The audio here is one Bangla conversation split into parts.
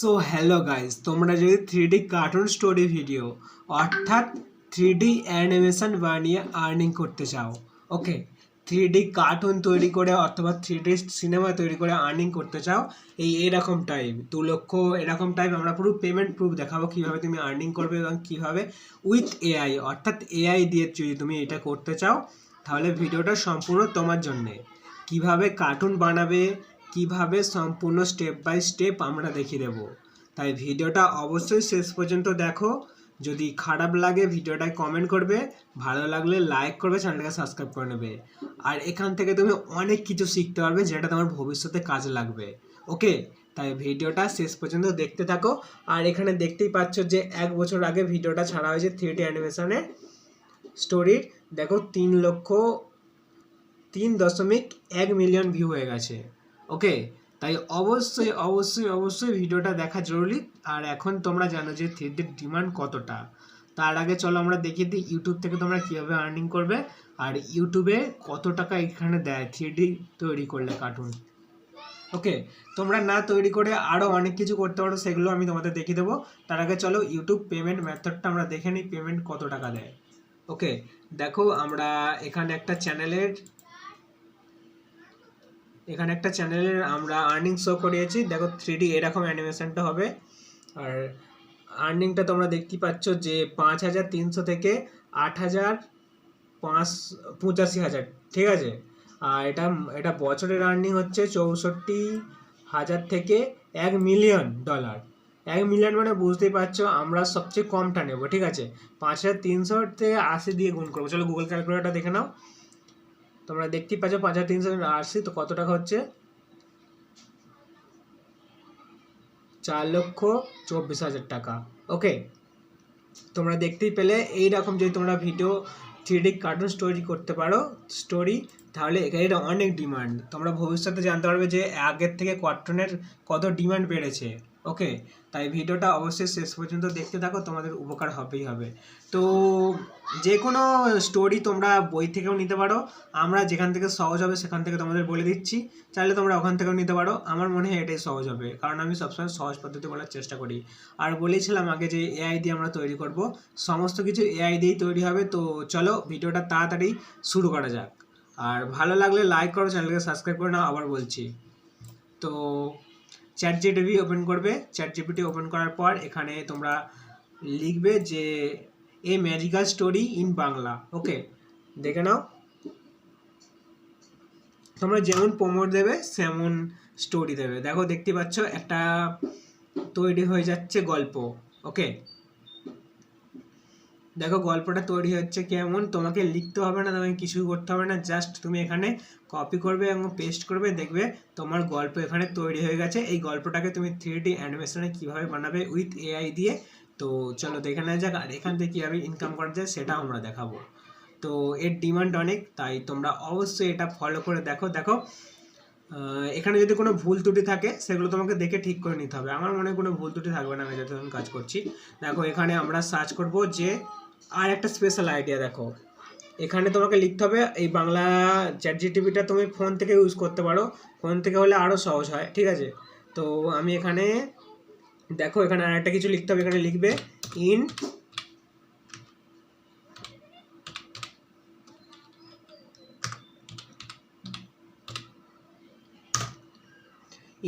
সো হ্যালো গাইস তোমরা যদি three D cartoon story video অর্থাৎ থ্রি ডি অ্যানিমেশন বানিয়ে আর্নিং করতে চাও ওকে থ্রি ডি কার্টুন তৈরি করে অথবা থ্রি ডি সিনেমা তৈরি করে আর্নিং করতে চাও, এই এরকম টাইপ দু লক্ষ এরকম টাইপ আমরা পুরো পেমেন্ট প্রুফ দেখাবো কীভাবে তুমি আর্নিং করবে এবং কীভাবে উইথ এআই অর্থাৎ এআই দিয়ে যদি তুমি এটা করতে চাও, তাহলে ভিডিওটা সম্পূর্ণ তোমার জন্যে। কীভাবে কার্টুন বানাবে কীভাবে সম্পূর্ণ স্টেপ বাই স্টেপ আমরা দেখিয়ে দেবো। তাই ভিডিওটা অবশ্যই শেষ পর্যন্ত দেখো। যদি খারাপ লাগে ভিডিওটায় কমেন্ট করবে, ভালো লাগলে লাইক করবে চ্যানেলটাকে সাবস্ক্রাইব করে নেবে। আর এখান থেকে তুমি অনেক কিছু শিখতে পারবে যেটা তোমার ভবিষ্যতে কাজে লাগবে। ওকে তাই ভিডিওটা শেষ পর্যন্ত দেখতে থাকো। আর এখানে দেখতেই পাচ্ছ যে এক বছর আগে ভিডিওটা ছাড়া হয়েছে থ্রি ডি অ্যানিমেশনে স্টোরির দেখো, তিন লক্ষ তিন দশমিক এক মিলিয়ন ভিউ হয়ে গেছে। ওকে তাই অবশ্যই অবশ্যই অবশ্যই ভিডিওটা দেখা জরুরি। আর এখন তোমরা জানো যে থ্রিডির ডিমান্ড কতটা। তার আগে চলো আমরা দেখিয়ে দিই ইউটিউব থেকে তোমরা কীভাবে আর্নিং করবে আর ইউটিউবে কত টাকা এখানে দেয় থ্রিডি তৈরি করলে কার্টুন ওকে তোমরা না তৈরি করে আরও অনেক কিছু করতে পারো, সেগুলো আমি তোমাদের দেখিয়ে দেবো। তার আগে চলো ইউটিউব পেমেন্ট মেথডটা আমরা দেখে নিই পেমেন্ট কত টাকা দেয়। ওকে দেখো আমরা এখানে একটা চ্যানেলের এখানে একটা চ্যানেলের আমরা আর্নিং শো করিয়েছি। দেখো থ্রি এরকম অ্যানিমেশনটা হবে। আর আর্নিংটা তোমরা দেখতেই পাচ্ছ যে পাঁচ হাজার তিনশো থেকে আট হাজার পাঁচ, পঁচাশি হাজার, ঠিক আছে? আর এটা এটা বছরের আর্নিং হচ্ছে চৌষট্টি হাজার থেকে এক মিলিয়ন ডলার এক মিলিয়ন মানে বুঝতেই পারছ আমরা সবচেয়ে কমটা নেব, ঠিক আছে? পাঁচ হাজার তিনশো থেকে আশি দিয়ে গুণ করব। চলো গুগল ক্যালকুলেটার দেখে নাও। তোমরা দেখতেই পাচ্ছ পাঁচ হাজার তিনশো আশি তো কত টাকা হচ্ছে? চার লক্ষ চব্বিশ হাজার টাকা। ওকে তোমরা দেখতেই পেলে এই রকম যদি তোমরা ভিডিও থ্রি কার্টুন স্টোরি করতে পারো স্টোরি তাহলে এর অনেক ডিমান্ড তোমরা ভবিষ্যতে জানতে পারবে যে আগের থেকে কার্টুনের কত ডিমান্ড বেড়েছে। ওকে, তাই ভিডিওটা অবশ্যই শেষ পর্যন্ত দেখতে থাকো, তোমাদের উপকার হবেই হবে। তো যে কোনো স্টোরি তোমরা বই থেকেও নিতে পারো, আমরা যেখান থেকে সহজ হবে সেখান থেকে তোমাদের বলে দিচ্ছি, চাইলে তোমরা ওখান থেকেও নিতে পারো, আমার মনে হয় এটাই সহজ হবে, কারণ আমি সবসময় সহজ পদ্ধতি বলার চেষ্টা করি। আর বলেছিলাম আগে যে এআই দিয়ে আমরা তৈরি করব, সমস্ত কিছু এআই দিয়েই তৈরি হবে, তো চলো ভিডিওটা তাড়াতাড়ি শুরু করা যাক। আর ভালো লাগলে লাইক করো চ্যানেলকে সাবস্ক্রাইব করে নাও, আবার বলছি। তো চ্যাট জিটিভি ওপেন করবে। চ্যাট জিপিটি ওপেন করার পর এখানে তোমরা লিখবে যে, a magical story in Bangla. Okay, দেখে নাও। তোমরা যেমন প্রমোট দেবে, সেমন স্টোরি দেবে। দেখো, দেখতে পাচ্ছ একটা তৈরি হয়ে যাচ্ছে গল্প। ওকে দেখো, গল্পটা তৈরি হচ্ছে কেমন? তোমাকে লিখতে হবে না, তোমাকে কিছু করতে হবে না জাস্ট তুমি এখানে কপি করবে এবং পেস্ট করবে, দেখবে তোমার গল্প এখানে তৈরি হয়ে গেছে। এই গল্পটাকে তুমি থ্রি ডি অ্যানিমেশনে কীভাবে বানাবে উইথ এআই দিয়ে? তো চলো দেখে নেওয়া যাক, আর এখান থেকে কীভাবে ইনকাম করা যায় সেটা আমরা দেখাবো। তো এর ডিমান্ড অনেক, তাই তোমরা অবশ্যই এটা ফলো করে দেখো। দেখো এখানে যদি কোনো ভুল ত্রুটি থাকে, সেগুলো তোমাকে দেখে ঠিক করে নিতে হবে। আমার মনে কোনো ভুল ত্রুটি থাকবে না, আমি যতক্ষণ কাজ করছি। দেখো, এখানে আমরা সার্চ করব যে আর একটা স্পেশাল আইডিয়া দেখো। এখানে তোমাকে লিখতে হবে, এই বাংলা চ্যাট জিটিভিটা তুমি ফোন থেকে ইউজ করতে পারো। ফোন থেকে হলে আরও সহজ হয়, ঠিক আছে? তো আমি এখানে, দেখো এখানে আর একটা কিছু লিখতে হবে, এখানে লিখবে ইন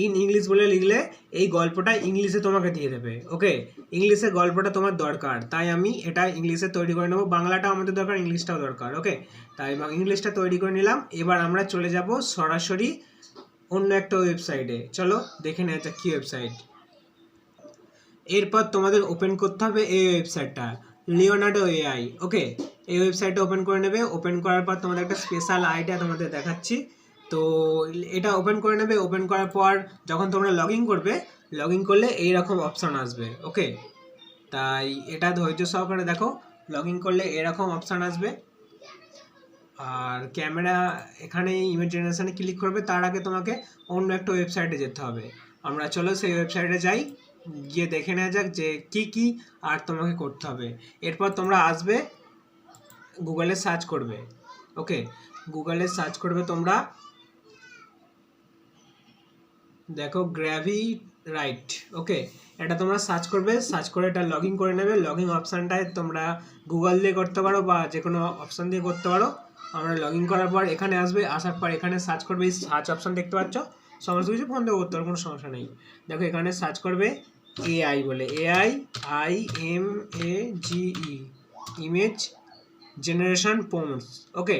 ইন ইংলিশ বলে লিখলে এই গল্পটা ইংলিশে তোমাকে দিয়ে দেবে ওকে ইংলিশে গল্পটা তোমার দরকার, তাই আমি এটা ইংলিশে তৈরি করে নেব বাংলাটা আমাদের দরকার, ইংলিশটাও দরকার ওকে তাই ইংলিশটা তৈরি করে নিলাম, এবার আমরা চলে যাব সরাসরি অন্য একটা ওয়েবসাইটে চলো দেখে নেওয়া যাক কী ওয়েবসাইট এরপর তোমাদের ওপেন করতে হবে এই ওয়েবসাইটটা লিওনার্ডো এআই ওকে এই ওয়েবসাইটটা ওপেন করে নেবে ওপেন করার পর তোমাদের একটা স্পেশাল আইডিয়া তোমাদের দেখাচ্ছি তো এটা ওপেন করে নেবে। ওপেন করার পর যখন তোমরা লগ করবে লগ করলে এইরকম অপশান আসবে ওকে তাই এটা ধৈর্য সহকারে দেখো লগ করলে এরকম অপশান আসবে। আর ক্যামেরা এখানে ইমেজ জেনারেশনে ক্লিক করবে, তার আগে তোমাকে অন্য একটা ওয়েবসাইটে যেতে হবে। আমরা চলো সেই ওয়েবসাইটে যাই, গিয়ে দেখে নেওয়া যাক যে কি কি আর তোমাকে করতে হবে। এরপর তোমরা আসবে গুগলে সার্চ করবে ওকে গুগলে সার্চ করবে তোমরা দেখো গ্র্যাভি রাইট, ওকে, এটা তোমরা সার্চ করবে, সার্চ করে এটা লগ করে নেবে লগ ইন অপশানটায় তোমরা গুগল দিয়ে করতে পারো বা যে কোনো অপশান দিয়ে করতে পারো। আমরা লগ করার পর এখানে আসবে, আসার পর এখানে সার্চ করবে, এই সার্চ অপশান দেখতে পাচ্ছ? সমস্ত কিছু ফোন করতে পারো কোনো সমস্যা নেই। দেখো এখানে সার্চ করবে এআই বলে, AI, I, M, A, G, E, image generation পোমস, okay,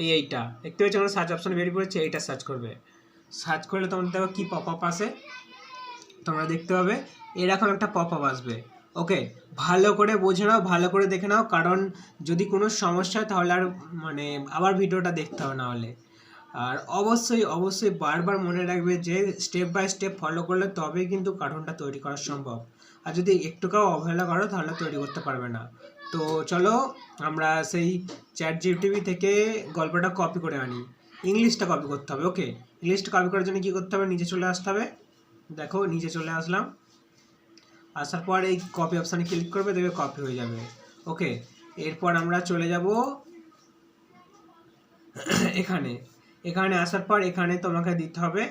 এই এইটা। দেখতে পাচ্ছি আমরা সার্চ অপশান বেরিয়ে পড়েছে, এইটা সার্চ করবে। সার্চ করলে তোমাদের দেখো কী পপ আপ আসে। তোমরা দেখতে পাবে, এরকম একটা পপ আপ আসবে। ওকে, ভালো করে বুঝে নাও, ভালো করে দেখে নাও, কারণ যদি কোনো সমস্যা হয় তাহলে আর মানে আবার ভিডিওটা দেখতে হবে না হলে আর অবশ্যই অবশ্যই বারবার মনে রাখবে যে স্টেপ বাই স্টেপ ফলো করলে তবেই কিন্তু কার্টুনটা তৈরি করা সম্ভব। আর যদি একটুকাও অবহেলা করো তাহলে তৈরি করতে পারবে না। তো চলো, আমরা সেই চ্যাট জিটিভি থেকে গল্পটা কপি করে আনি। ইংলিশটা কপি করতে হবে ওকে ইংলিশটা কপি করার জন্য কী করতে হবে? নিচে চলে আসতে হবে। দেখো, নিচে চলে আসলাম। আসার পর এই কপি অপশানে ক্লিক করবে, দেখবে কপি হয়ে যাবে ওকে এরপর আমরা চলে যাব এখানে। এখানে আসার পর এখানে তোমাকে দিতে হবে,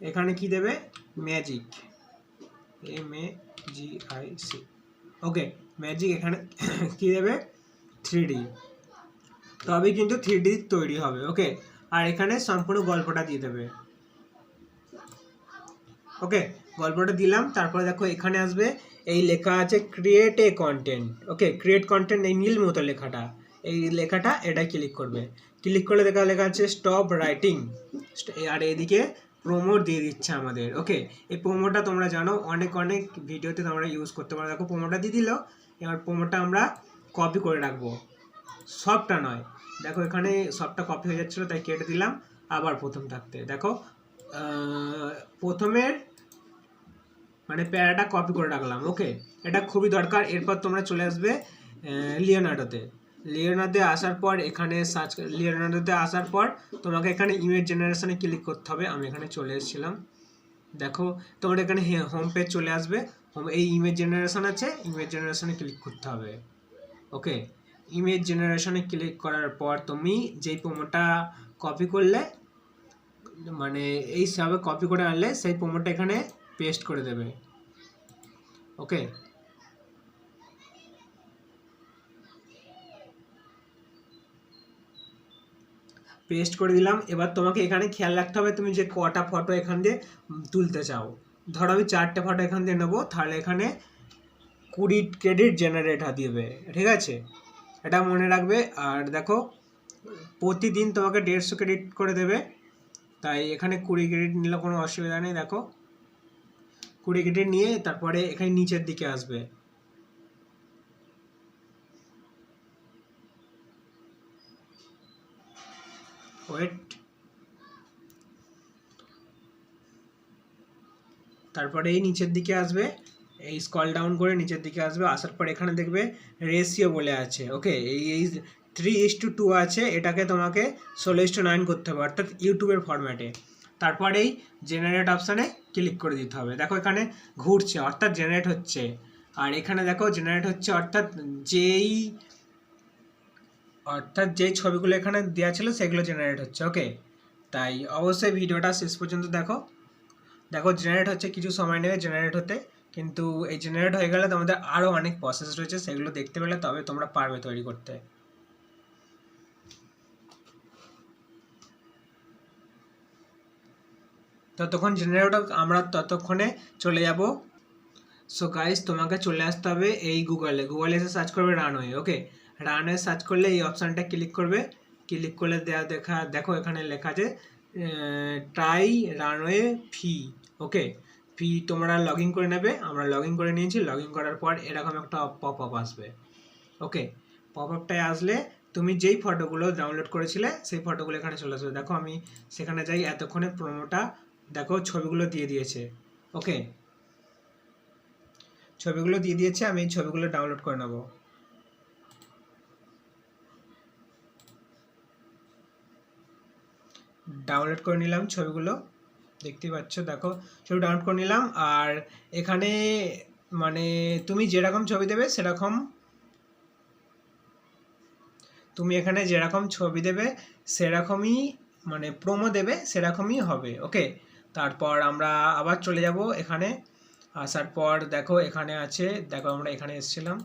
এখানে কি দেবে? Magic M A G I C okay magic এখানে কি দেবে? থ্রি ডি তবেই কিন্তু থ্রি তৈরি হবে ওকে আর এখানে সম্পূর্ণ গল্পটা দিয়ে দেবে। ওকে গল্পটা দিলাম, তারপরে দেখো এখানে আসবে, এই লেখা আছে create a content okay create content এই নীল মতো লেখাটা, এই লেখাটা এটা ক্লিক করবে। ক্লিক করলে দেখা লেখা আছে স্টপ রাইটিং আর এদিকে প্রোমোট দিয়ে দিচ্ছে আমাদের ওকে এই প্রোমোটা তোমরা জানো, অনেক অনেক ভিডিওতে তোমরা ইউজ করতে পারো। দেখো প্রোমোটা দিয়ে দিল, এবার প্রোমোটা আমরা কপি করে রাখব। সবটা নয় দেখো, এখানে সবটা কপি হয়ে যাচ্ছিল, তাই কেটে দিলাম। আবার প্রথম থাকতে, দেখো প্রথমের মানে প্যারাটা কপি করে রাখলাম ওকে এটা খুবই দরকার। এরপর তোমরা চলে আসবে লিওনার্ডোতে। লিওনার্ডোতে আসার পর, এখানে সার্চ লিওনার্ডোতে আসার পর, তোমাকে এখানে ইমেজ জেনারেশনে ক্লিক করতে হবে। আমি এখানে চলে এসেছিলাম। দেখো, তোমার এখানে হোম পেজ চলে আসবে। হোম এই ইমেজ জেনারেশন আছে ইমেজ জেনারেশনে ক্লিক করতে হবে ওকে ইমেজ জেনারেশনে ক্লিক করার পর তুমি যেই প্রোমোটা কপি করলে মানে এই হিসাবে কপি করে আনলে সেই প্রোমোটা এখানে পেস্ট করে দেবে। ওকে পেস্ট করে দিলাম। এবার তোমাকে এখানে খেয়াল রাখতে হবে তুমি যে কটা ফটো এখান দিয়ে তুলতে চাও। ধরো আমি চারটে ফটো এখান দিয়ে নেব, তাহলে এখানে কুড়ি ক্রেডিট জেনারেট দিবে, ঠিক আছে? এটা মনে রাখবে। আর দেখো, প্রতিদিন তোমাকে দেড়শো ক্রেডিট করে দেবে। তাই এখানে কুড়ি ক্রেডিট নিলে কোনো অসুবিধা নেই, দেখো। কুড়ি ক্রেডিট নিয়ে তারপরে এখানে নিচের দিকে আসবে। ওয়েট তারপরে এই নিচের দিকে আসবে। এই স্কল ডাউন করে নিচের দিকে আসবে, আসার পর এখানে দেখবে রেশিও বলে আছে ওকে এই এই থ্রি ইস টু টু আছে, এটাকে তোমাকে ষোলো ইস টু নাইন করতে হবে, অর্থাৎ ইউটিউবের ফরম্যাটে তারপর এই জেনারেট অপশানে ক্লিক করে দিতে হবে। দেখো এখানে ঘুরছে, অর্থাৎ জেনারেট হচ্ছে। আর এখানে দেখো জেনারেট হচ্ছে, অর্থাৎ যেই অর্থাৎ যেই ছবিগুলো এখানে দেওয়া ছিল সেগুলো জেনারেট হচ্ছে ওকে তাই অবশ্যই ভিডিওটা শেষ পর্যন্ত দেখো। দেখো জেনারেট হচ্ছে, কিছু সময় নেবে জেনারেট হতে। কিন্তু এই জেনারেট হয়ে গেলে তোমাদের আরও অনেক প্রসেস রয়েছে, সেগুলো দেখতে পেলে তবে তোমরা পারবে তৈরি করতে। ততক্ষণ জেনারেট আমরা ততক্ষণে চলে যাব। সো গাইস তোমাকে চলে আসতে হবে এই গুগলে গুগলে এসে সার্চ করবে রানওয়ে ওকে রানওয়ে সার্চ করলে এই অপশানটা ক্লিক করবে। ক্লিক করলে দেওয়া দেখা, দেখো এখানে লেখা আছে ট্রাই রানওয়ে ফি ওকে ফি তোমরা লগ ইন করে নেবে, আমরা লগ ইন করে নিয়েছি লগ ইন করার পর এরকম একটা পপ আপ আসবে। ওকে পপ আপটায় আসলে তুমি যেই ফটোগুলো ডাউনলোড করেছিলে, সেই ফটোগুলো এখানে চলে আসবে। দেখো, আমি সেখানে যাই, এতক্ষণে প্রোমোটা দেখো, ছবিগুলো দিয়ে দিয়েছে। ওকে ছবিগুলো দিয়ে দিয়েছে, আমি এই ছবিগুলো ডাউনলোড করে নেব। ডাউনলোড করে নিলাম ছবিগুলো। দেখতেই পাচ্ছ, দেখো ছবি ডাউনলোড করে নিলাম। আর এখানে মানে তুমি যেরকম ছবি দেবে, সেরকম তুমি এখানে যেরকম ছবি দেবে, সেরকমই মানে প্রোমো দেবে, সেরকমই হবে ওকে তারপর আমরা আবার চলে যাব এখানে। আসার পর দেখো, এখানে আছে, দেখো, আমরা এখানে এসেছিলাম।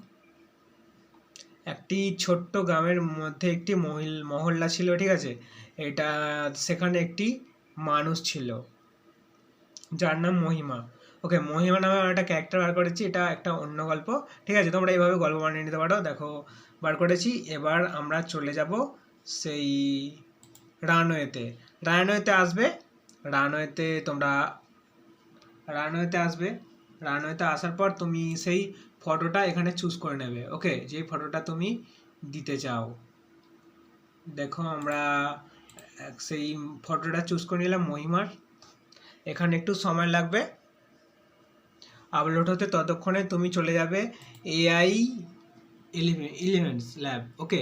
একটি ছোট্ট গ্রামের মধ্যে একটি মহিল, মহল্লা ছিল, ঠিক আছে? এটা, সেখানে একটি মানুষ ছিল। যার নাম মহিমা। ওকে মহিমা নামে আমি একটা ক্যারেক্টার বার করেছি, এটা একটা অন্য গল্প। ঠিক আছে, তোমরা এইভাবে গল্প বানিয়ে নিতে পারো। দেখো, বার করেছি। এবার আমরা চলে যাব সেই রানওয়েতে। রানওয়েতে আসবে? রানওয়েতে তোমরা, রানওয়েতে আসবে? রানওয়েতে আসার পর তুমি সেই ফটোটা এখানে চুজ করে নেবে। ওকে যেই ফটোটা তুমি দিতে চাও। দেখো, আমরা সেই ফটোটা চুজ করে নিলাম মহিমার। এখানে একটু সময় লাগবে। আপলোড হতে ততক্ষণে তুমি চলে যাবে AI eleven elevens lab okay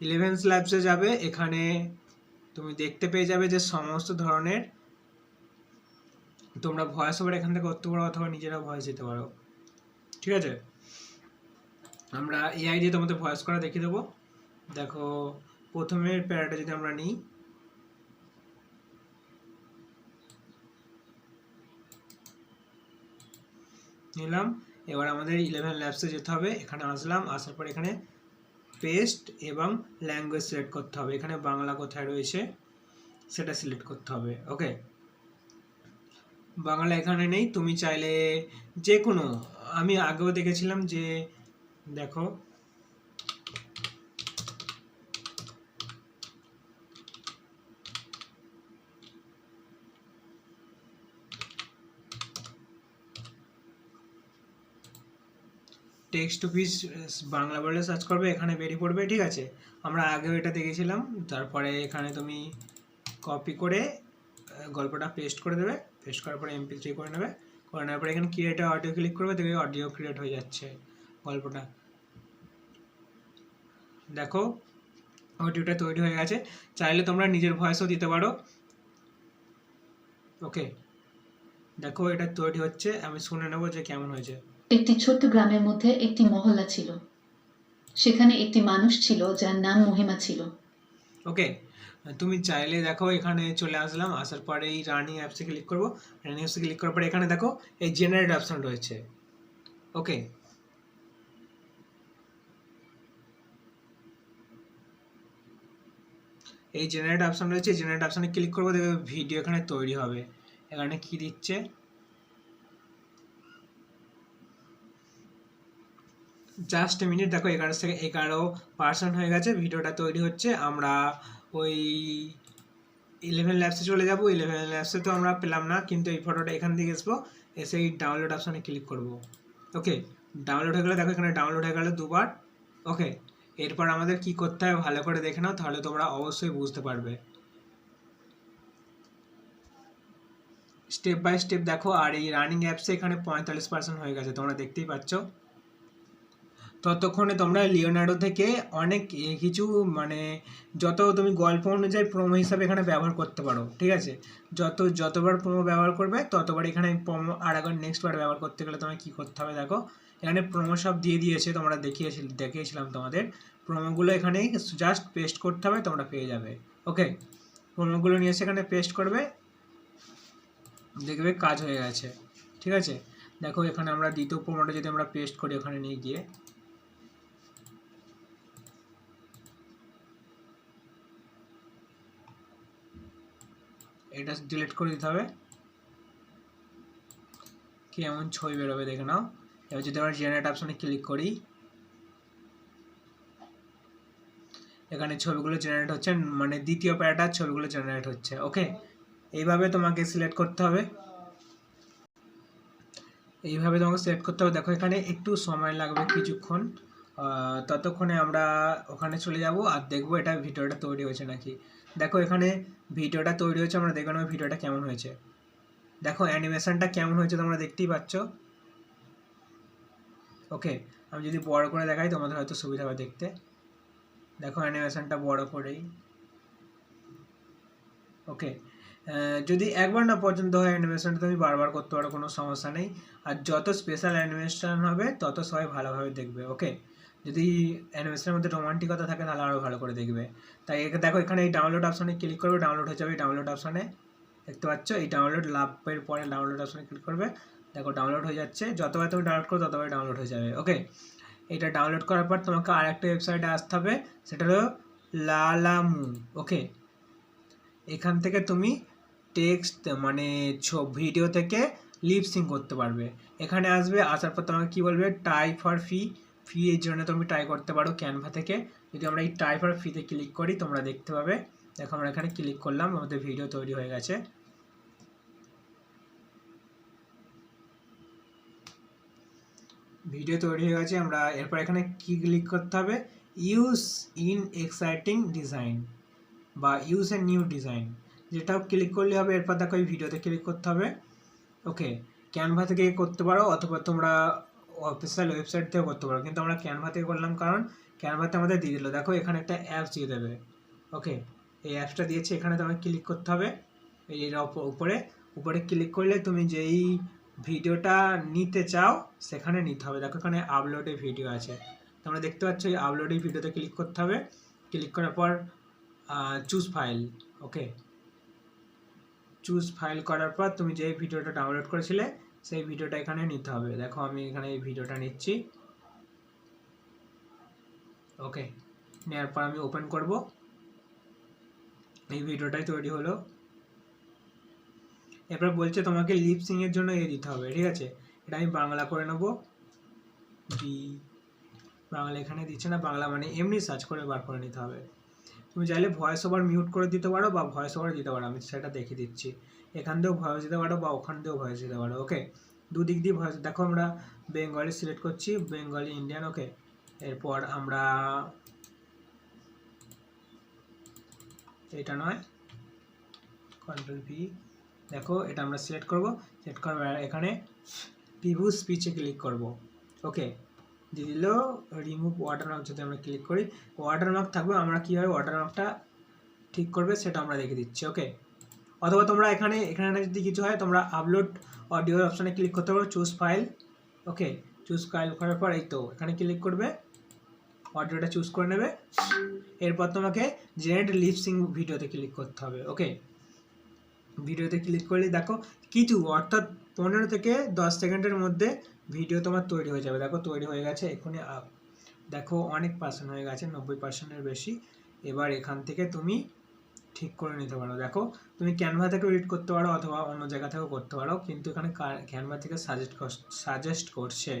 elevens ল্যাবসে যাবে, এখানে তুমি দেখতে পেয়ে যাবে যে সমস্ত ধরনের তোমরা ভয়েস ওভার এখান থেকে করতে পারো অথবা নিজেরা ভয়েস দিতে পারো। ঠিক আছে? আমরা এআই দিয়ে তোমাদের ভয়েস করা দেখিয়ে দেবো। দেখো, প্রথমের প্যারাটা যদি আমরা নিই নিলাম এবার আমাদের ইলেভেন ল্যাবসে যেতে হবে। এখানে আসলাম, আসার পর এখানে পেস্ট এবং ল্যাঙ্গুয়েজ সিলেক্ট করতে হবে। এখানে বাংলা কোথায় রয়েছে, সেটা সিলেক্ট করতে হবে ওকে বাংলা এখানে নেই, তুমি চাইলে যে কোনো আমি আগেও দেখেছিলাম যে, দেখো টেক্সট টু পিস বাংলা বলে সার্চ করবে, এখানে বেরিয়ে পড়বে, ঠিক আছে? আমরা আগেও এটা দেখেছিলাম, তারপরে এখানে তুমি কপি করে গল্পটা পেস্ট করে দেবে পেস্ট করার পরে এমপি থ্রি করে নেবে, করে নেওয়ার পরে এখানে ক্রিয়েট অডিও ক্লিক করবে, দেখবে অডিও ক্রিয়েট হয়ে যাচ্ছে গল্পটা। দেখো অডিওটা তৈরি হয়ে গেছে, চাইলে তোমরা নিজের ভয়েসও দিতে পারো। ওকে দেখো এটা তৈরি হচ্ছে, আমি শুনে নেব যে কেমন হয়েছে। একটি ছোট্ট গ্রামের মধ্যে একটি মহল্লা ছিল। সেখানে একটি মানুষ ছিল যার নাম মহিমা ছিল। ওকে, তুমি চাইলে দেখো এখানে চলে আসলাম, আসার পরে এই রানিং অ্যাপসে ক্লিক করব। রানিং অ্যাপসে ক্লিক করার পরে এখানে দেখো এই জেনারেট অপশন রয়েছে। ওকে। এই জেনারেট অপশন রয়েছে জেনারেট অপশনে ক্লিক করব, দেখবে ভিডিও এখানে তৈরি হবে। এখানে কি দিচ্ছে? জাস্ট মিনিট দেখো এগারো থেকে এগারো পার্সেন্ট হয়ে গেছে, ভিডিওটা তৈরি হচ্ছে, আমরা ওই ইলেভেন ল্যাবসে চলে যাব ইলেভেন ল্যাবসে তো আমরা পেলাম না, কিন্তু এই ফটোটা এখান থেকে আসব এসে এই ডাউনলোড অপশানে ক্লিক করব। ওকে ডাউনলোড হয়ে গেলে দেখো এখানে ডাউনলোড হয়ে গেলে দুবার। ওকে এরপর আমাদের কি করতে হবে ভালো করে দেখে নাও, তাহলে তোমরা অবশ্যই বুঝতে পারবে। স্টেপ বাই স্টেপ দেখো, আর এই রানিং অ্যাপসে এখানে পঁয়তাল্লিশ পার্সেন্ট হয়ে গেছে, তোমরা দেখতেই পাচ্ছ। ততক্ষণে তোমরা লিওনার্ডো থেকে অনেক কিছু মানে যত তুমি গল্প অনুযায়ী প্রোমো হিসাবে এখানে ব্যবহার করতে পারো, ঠিক আছে? যত, যতবার প্রোমো ব্যবহার করবে, ততবার এখানে প্রোমো আর একবার নেক্সট বার ব্যবহার করতে গেলে তোমায় কী করতে হবে দেখো? এখানে প্রোমো সব দিয়ে দিয়েছে, তোমরা দেখিয়েছিল, দেখিয়েছিলাম তোমাদের। প্রোমোগুলো এখানে জাস্ট পেস্ট করতে হবে, তোমরা পেয়ে যাবে ওকে প্রোমোগুলো নিয়ে এসে এখানে পেস্ট করবে, দেখবে কাজ হয়ে গেছে, ঠিক আছে? দেখো এখানে আমরা দ্বিতীয় প্রোমোটা যদি আমরা পেস্ট করি ওখানে নিয়ে গিয়ে এটা ডিলিট করে দিতে হবে। কি এমন ছবি বেরোবে দেখে নাও। এবার যদি আমরা জেনারেট অপশনে ক্লিক করি, এখানে ছবিগুলো জেনারেট হচ্ছে মানে দ্বিতীয় প্যারাটার ছবিগুলো জেনারেট হচ্ছে ওকে এইভাবে তোমাকে সিলেক্ট করতে হবে। এইভাবে তোমাকে সিলেক্ট করতে হবে। দেখো এখানে একটু সময় লাগবে কিছুক্ষণ। ততক্ষণে আমরা ওখানে চলে যাব আর দেখব এটা ভিডিওটা তৈরি হয়েছে নাকি। দেখো এখানে ভিডিওটা তৈরি হয়েছে, আমরা দেখে নেব ভিডিওটা কেমন হয়েছে। দেখো, অ্যানিমেশনটা কেমন হয়েছে তোমরা দেখতেই পাচ্ছ। ওকে, আমি যদি বড় করে দেখাই, তোমাদের হয়তো সুবিধা হবে দেখতে। দেখো, অ্যানিমেশনটা বড় করেই। ওকে যদি একবার না পর্যন্ত হয় অ্যানিমেশনটা, তুমি বারবার করতে পারো, কোনো সমস্যা নেই। আর যত স্পেশাল অ্যানিমেশন হবে, তত সবাই ভালোভাবে দেখবে, ওকে? যদি অ্যানিমেশনের মধ্যে রোমান্টিকতা থাকে, তাহলে আরও ভালো করে দেখবে। তাই দেখো, এখানে এই ডাউনলোড অপশনে ক্লিক করবে ডাউনলোড হয়ে যাবে ডাউনলোড অপশনে দেখতে পাচ্ছ? এই ডাউনলোড লাভের পরে ডাউনলোড অপশনে ক্লিক করবে। দেখো ডাউনলোড হয়ে যাচ্ছে। যতবার তুমি ডাউনলোড করো, ততবার ডাউনলোড হয়ে যাবে ওকে এটা ডাউনলোড করার পর তোমাকে আর একটা ওয়েবসাইটে আসতে হবে। সেটা হলো লালামু ওকে এখান থেকে তুমি টেক্সট মানে ভিডিও থেকে লিপসিং করতে পারবে। এখানে আসবে, আসার পর তোমাকে কী বলবে? টাইপ ফর ফি ফি এর জন্য তুমি ট্রাই করতে পারো ক্যানভা থেকে। যদি আমরা এই টাইপ ফর ফিতে ক্লিক করি, তোমরা দেখতে পাবে। দেখো, আমরা এখানে ক্লিক করলাম, আমাদের ভিডিও তৈরি হয়ে গেছে। ভিডিও তৈরি হয়ে গেছে, আমরা এরপর এখানে কি ক্লিক করতে হবে? ইউজ ইন এক্সাইটিং ডিজাইন বা ইউজ এ নিউ ডিজাইন যেটাও ক্লিক করলে হবে, এরপর দেখো এই ভিডিওতে ক্লিক করতে হবে। ওকে ক্যানভা থেকে করতে পারো, অথবা তোমরা অফিসিয়াল ওয়েবসাইট থেকে করতে পারো। কিন্তু আমরা ক্যানভা থেকে করলাম কারণ ক্যানভাতে আমাদের দিয়ে দিল। দেখো এখানে একটা অ্যাপস দিয়ে দেবে। ওকে এই অ্যাপসটা দিয়েছে। এখানে তোমাকে ক্লিক করতে হবে। এর উপরে উপরে ক্লিক করলে তুমি যেই ভিডিওটা নিতে চাও, সেখানে নিতে হবে। দেখো এখানে আপলোডে ভিডিও আছে। তোমরা দেখতে পাচ্ছ এই আপলোডে ভিডিওতে ক্লিক করতে হবে। ক্লিক করার পর choose file okay choose file করার পর তুমি যে ভিডিওটা ডাউনলোড করেছিলে সেই ভিডিওটা এখানে নিতে হবে। দেখো আমি এখানে এই ভিডিওটা নিচ্ছি। ওকে নেওয়ার পর আমি ওপেন করব। এই ভিডিওটাই তৈরি হলো। এরপর বলছে তোমাকে লিপ সিং এর জন্য এ দিতে হবে, ঠিক আছে? এটা আমি বাংলা করে নেব। বি বাংলা এখানে দিচ্ছে না, বাংলা মানে এমনি সার্চ করে বার করে নিতে হবে। তুমি চাইলে ভয়েস ওভার মিউট করে দিতে পারো বা ভয়েস ওভার দিতে পারো, আমি সেটা দেখিয়ে দিচ্ছি। এখান দিয়েও ভয়েস দিতে পারো বা ওখান দিয়েও ভয়েস দিতে পারো ওকে দুদিক দিয়ে ভয়েস দেখো আমরা বেঙ্গলি সিলেক্ট করছি বেঙ্গলি ইন্ডিয়ান ওকে এরপর আমরা এটা নয় কন্ট্রোল ভি দেখো এটা আমরা সিলেক্ট করব সিলেক্ট করার এখানে প্রিভিউ স্পিচে ক্লিক করব ওকে দিয়ে দিল রিমুভ ওয়াটারমার্ক যদি আমরা ক্লিক করি ওয়াটারমার্ক থাকবে, আমরা কীভাবে ওয়াটারমার্কটা ঠিক করবে সেটা আমরা দেখে দিচ্ছি ওকে অথবা তোমরা এখানে এখানে যদি কিছু হয়, তোমরা আপলোড অডিও অপশানে ক্লিক করতে পারো choose file okay choose file করার পর এই তো, এখানে ক্লিক করবে অডিওটা চুজ করে নেবে, এরপর তোমাকে জেনারেট লিপসিং ভিডিওতে ক্লিক করতে হবে ওকে ভিডিওতে ক্লিক করলে দেখো, কিছু, অর্থাৎ পনেরো থেকে দশ সেকেন্ডের মধ্যে ভিডিও তোমার তৈরি হয়ে যাবে। দেখো, তৈরি হয়ে গেছে এখানে আপ দেখো, অনেক পার্সেন্ট হয়ে গেছে, নব্বই পার্সেন্টের বেশি। এবার এখান থেকে তুমি ঠিক করে নিতে পারো। দেখো, তুমি ক্যানভা থেকেও এডিট করতে পারো অথবা অন্য জায়গা থেকেও করতে পারো। কিন্তু এখানে ক্যানভা থেকে সাজেস্ট সাজেস্ট করছে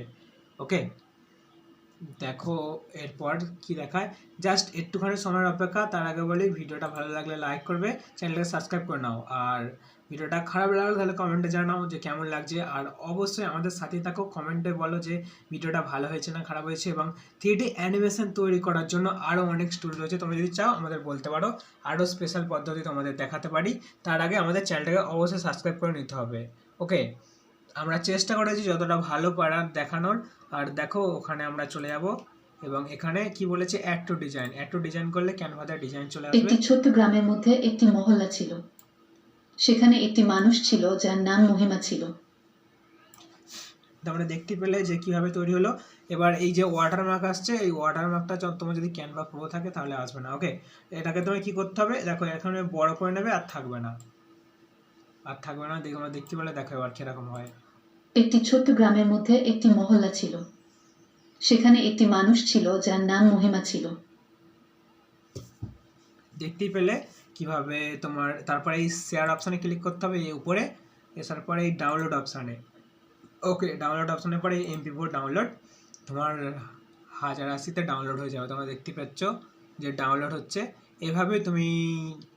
ওকে দেখো এরপর কি দেখায়? জাস্ট একটুখানি সময়ের অপেক্ষা, তার আগে বলি, ভিডিওটা ভালো লাগলে লাইক করবে চ্যানেলটাকে সাবস্ক্রাইব করে নাও। আর ভিডিওটা খারাপ লাগলে তাহলে কমেন্টে জানাও যে কেমন লাগছে। আর অবশ্যই আমাদের সাথে থাকো কমেন্টে বলো যে ভিডিওটা ভালো হয়েছে না খারাপ হয়েছে এবং থ্রিডি অ্যানিমেশন তৈরি করার জন্য আরও অনেক স্টুডিও রয়েছে। তোমরা যদি চাও, আমাদের বলতে পারো আরও স্পেশাল পদ্ধতি তোমাদের দেখাতে পারি। তার আগে আমাদের চ্যানেলটাকে অবশ্যই সাবস্ক্রাইব করে নিতে হবে। ওকে আমরা চেষ্টা করেছি যতটা ভালো পারার দেখানোর। আর দেখো ওখানে আমরা চলে যাব। এবং এখানে কি বলেছে? Add to design add to design করলে ক্যানভাতে ডিজাইন চলে আসবে। একটি ছোট্ট গ্রামের মধ্যে একটি মহল্লা ছিল। সেখানে একটি মানুষ ছিল যার নাম মহিমা ছিল। তোমরা দেখতে পেলে যে কীভাবে তৈরি হলো। এবার এই যে ওয়াটারমার্ক আসছে এই ওয়াটারমার্কটা তোমার যদি ক্যানভা প্রো থাকে তাহলে আসবে না। ওকে এটাকে তুমি কি করতে হবে? দেখো এখানে বড় করে নেবে আর থাকবে না। আর থাকবে না দেখে আমরা দেখতে পেলে দেখো এবার কীরকম হয়। একটি ছোট্ট গ্রামের মধ্যে একটি মহল্লা ছিল। সেখানে একটি মানুষ ছিল যার নাম মহিমা ছিল। দেখতেই পেলে কীভাবে তোমার, তারপরে এই শেয়ার অপশানে ক্লিক করতে হবে এই উপরে এসার পরে এই ডাউনলোড অপশানে ওকে ডাউনলোড অপশানের পরে এমপি ফোর ডাউনলোড তোমার হাজার আশিতে ডাউনলোড হয়ে যাবে, তোমরা দেখতে পাচ্ছ যে ডাউনলোড হচ্ছে। এভাবে তুমি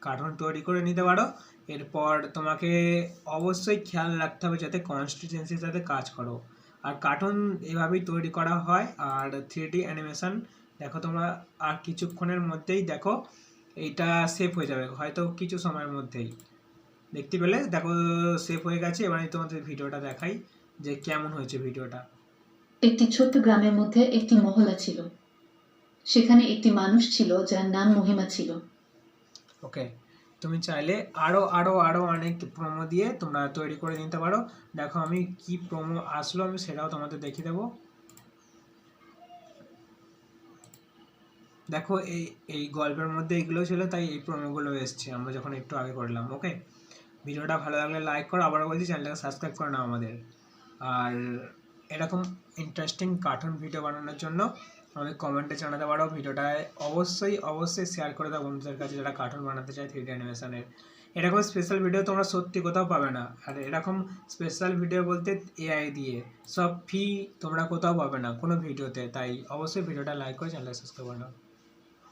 কার্টুন তৈরি করে নিতে পারো। এরপর তোমাকে অবশ্যই খেয়াল রাখতে হবে যাতে কনস্টিটেন্সির সাথে কাজ করো। আর কার্টুন এভাবেই তৈরি করা হয়। আর থ্রি ডি অ্যানিমেশন দেখো তোমরা আর কিছুক্ষণের মধ্যেই দেখো এইটা সেভ হয়ে যাবে, হয়তো কিছু সময়ের মধ্যেই। দেখতে পেলে? দেখো সেভ হয়ে গেছে। এবার আমি তোমাদের ভিডিওটা দেখাই যে কেমন হয়েছে ভিডিওটা। একটি ছোট্ট গ্রামের মধ্যে একটি মহল্লা ছিল। সেখানে একটি মানুষ ছিল, যার নাম মহিমা ছিল। ওকে, তুমি চাইলে আরও আরও আরও অনেক প্রোমো দিয়ে তোমরা তৈরি করে নিতে পারো। দেখো আমি কি প্রোমো আসলো আমি সেটাও তোমাদের দেখিয়ে দেবো। দেখো এই এই গল্পের মধ্যে এগুলো ছিল, তাই এই প্রোমোগুলো এসছে, আমরা যখন একটু আগে করলাম, ওকে? ভিডিওটা ভালো লাগলে লাইক করো আবার বলছি, চ্যানেলটাকে সাবস্ক্রাইব করে নাও আমাদের। আর এরকম ইন্টারেস্টিং কার্টুন ভিডিও বানানোর জন্য আমাদের কমেন্টে জানাতে পারো। ভিডিওটায় অবশ্যই অবশ্যই শেয়ার করে দাও বন্ধুদের কাছে যারা কার্টুন বানাতে চায় থ্রি ডি অ্যানিমেশনের এরকম স্পেশাল ভিডিও তোমরা সত্যি কোথাও পাবে না। আর এরকম স্পেশাল ভিডিও বলতে এআই দিয়ে। সব ফি তোমরা কোথাও পাবে না কোনো ভিডিওতে তাই অবশ্যই ভিডিওটা লাইক করে চ্যানেলটা সাবস্ক্রাইব করে নাও।